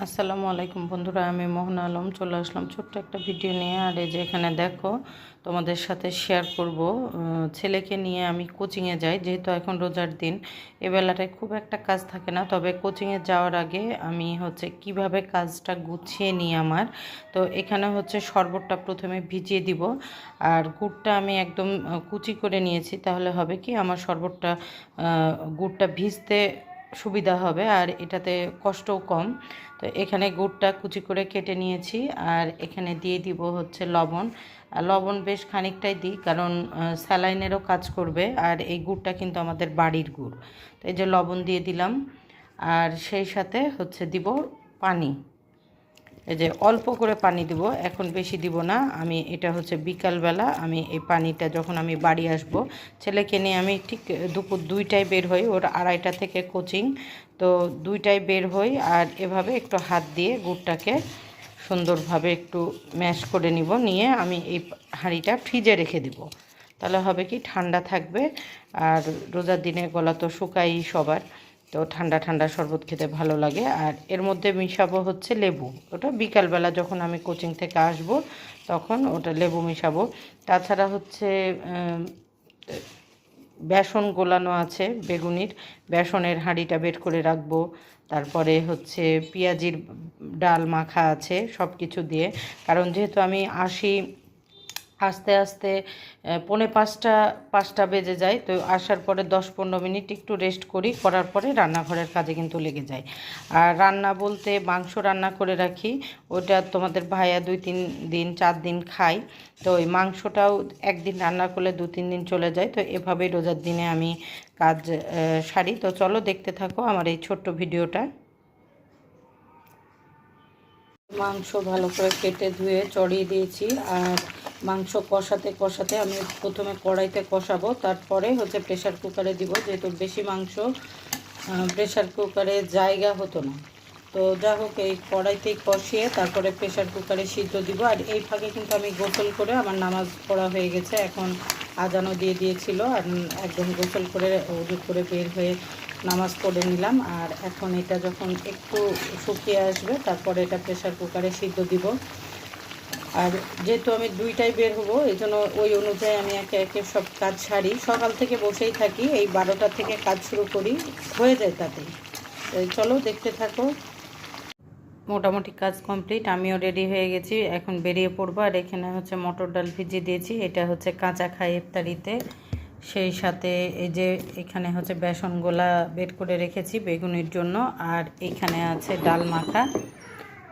আসসালামু আলাইকুম বন্ধুরা, আমি মোহন আলম। চলে আসলাম ছোট্ট একটা ভিডিও নিয়ে। আর এই যে এখানে দেখো, তোমাদের সাথে শেয়ার করব। ছেলেকে নিয়ে আমি কোচিংয়ে যাই, যেহেতু এখন রোজার দিন। এ বেলাটায় খুব একটা কাজ থাকে না। তবে কোচিংয়ে যাওয়ার আগে আমি হচ্ছে কীভাবে কাজটা গুছিয়ে নিই আমার, তো এখানে হচ্ছে শরবতটা প্রথমে ভিজিয়ে দিব। আর গুড়টা আমি একদম কুচি করে নিয়েছি। তাহলে হবে কি, আমার শরবতটা গুড়টা ভিজতে সুবিধা হবে আর এটাতে কষ্টও কম। তো এখানে গুড়টা কুচি করে কেটে নিয়েছি আর এখানে দিয়ে দিব হচ্ছে লবণ। আর লবণ বেশ খানিকটাই দিই কারণ স্যালাইনেরও কাজ করবে আর এই গুড়টা কিন্তু আমাদের বাড়ির গুড়। তো এই যে লবণ দিয়ে দিলাম আর সেই সাথে হচ্ছে দিব পানি। এই যে অল্প করে পানি দিব, এখন বেশি দিব না। আমি, এটা হচ্ছে বিকালবেলা আমি এই পানিটা যখন আমি বাড়ি আসব, ছেলেকে নিয়ে আমি ঠিক দুপুর দুইটায় বের হই, ওর আড়াইটা থেকে কোচিং। তো দুইটায় বের হই আর এভাবে একটু হাত দিয়ে গুড়টাকে সুন্দরভাবে একটু ম্যাশ করে নিব, নিয়ে আমি এই হাঁড়িটা ফ্রিজে রেখে দিব। তাহলে হবে কি, ঠান্ডা থাকবে আর রোজার দিনে গলা তো শুকাই সবার। তো ঠান্ডা ঠান্ডা শরবত খেতে ভালো লাগে। আর এর মধ্যে মিশাবো হচ্ছে লেবু। ওটা বিকালবেলা যখন আমি কোচিং থেকে আসব, তখন ওটা লেবু মিশাবো। তাছাড়া হচ্ছে বেসন গোলানো আছে, বেগুনির। বেসনের হাঁড়িটা বের করে রাখব। তারপরে হচ্ছে পেঁয়াজির ডাল মাখা আছে সব কিছু দিয়ে। কারণ যেহেতু আমি আসি আস্তে আস্তে পৌনে পাঁচটা পাঁচটা বেজে যায়। তো আসার পরে দশ পনেরো মিনিট একটু রেস্ট করি, করার পরে রান্নাঘরের কাজে কিন্তু লেগে যায়। আর রান্না বলতে মাংস রান্না করে রাখি, ওটা তোমাদের ভাইয়া দুই তিন দিন, চার দিন খাই তো ওই মাংসটাও একদিন রান্না করলে দু তিন দিন চলে যায়। তো এভাবেই রোজার দিনে আমি কাজ সারি। তো চলো দেখতে থাকো আমার এই ছোট্ট ভিডিওটা। মাংস ভালো করে কেটে ধুয়ে চড়িয়ে দিয়েছি। আর মাংস কষাতে কষাতে আমি প্রথমে কড়াইতে কষাবো। তারপরে হচ্ছে প্রেশার কুকারে দিব। যেহেতু বেশি মাংস প্রেশার কুকারে জায়গা হতো না। তো যা হোক, এই কড়াইতেই কষিয়ে তারপরে প্রেশার কুকারে সিদ্ধ দিব। আর এই ফাঁকে কিন্তু আমি গোসল করে আমার নামাজ পড়া হয়ে গেছে। এখন আজানও দিয়ে দিয়েছিল। আর একদম গোসল করে, উজু করে বের হয়ে নামাজ পড়ে নিলাম। আর এখন এটা যখন একটু শুকিয়ে আসবে, তারপরে এটা প্রেশার কুকারে সিদ্ধ দিব। আর যেহেতু আমি দুইটাই বের হব এই জন্য ওই অনুযায়ী আমি একে একে সব কাজ সারি। সকাল থেকে বসেই থাকি, এই বারোটা থেকে কাজ শুরু করি, হয়ে যায় তাতে। চলো, দেখতে থাকো। মোটামুটি কাজ কমপ্লিট, আমিও রেডি হয়ে গেছি, এখন বেরিয়ে পড়ব। আর এখানে হচ্ছে মটর ডাল ভিজিয়ে দিয়েছি, এটা হচ্ছে কাঁচা খাই ইফতারিতে। সেই সাথে এই যে এখানে হচ্ছে বেসন গোলা বের করে রেখেছি বেগুনের জন্য, আর এখানে আছে ডাল মাখা।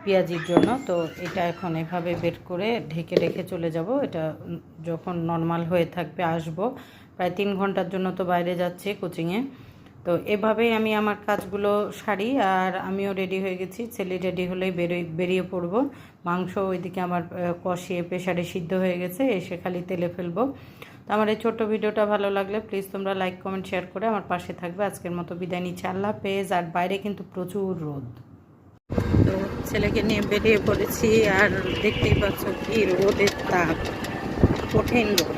পেঁয়াজির জন্য। তো এটা এখন এভাবে বের করে ঢেকে রেখে চলে যাব। এটা যখন নর্মাল হয়ে থাকবে আসব। প্রায় তিন ঘণ্টার জন্য তো বাইরে যাচ্ছে কোচিংয়ে তো এভাবেই আমি আমার কাজগুলো সারি আর আমিও রেডি হয়ে গেছি। ছেলে রেডি হলেই বেরোই বেরিয়ে পড়ব। মাংস ওইদিকে আমার কষিয়ে প্রেশারে সিদ্ধ হয়ে গেছে। এসে খালি তেলে ফেলব। তো আমার এই ছোট্ট ভিডিওটা ভালো লাগলে প্লিজ তোমরা লাইক কমেন্ট শেয়ার করে আমার পাশে থাকবে। আজকের মতো বিদায় নিচ্ছি। আল্লাহ পেজ আর বাইরে কিন্তু প্রচুর রোদ। তো ছেলেকে নিয়ে বেরিয়ে পড়েছি আর দেখতেই পাচ্ছ কি রোদের তাপ কঠিন রোদ।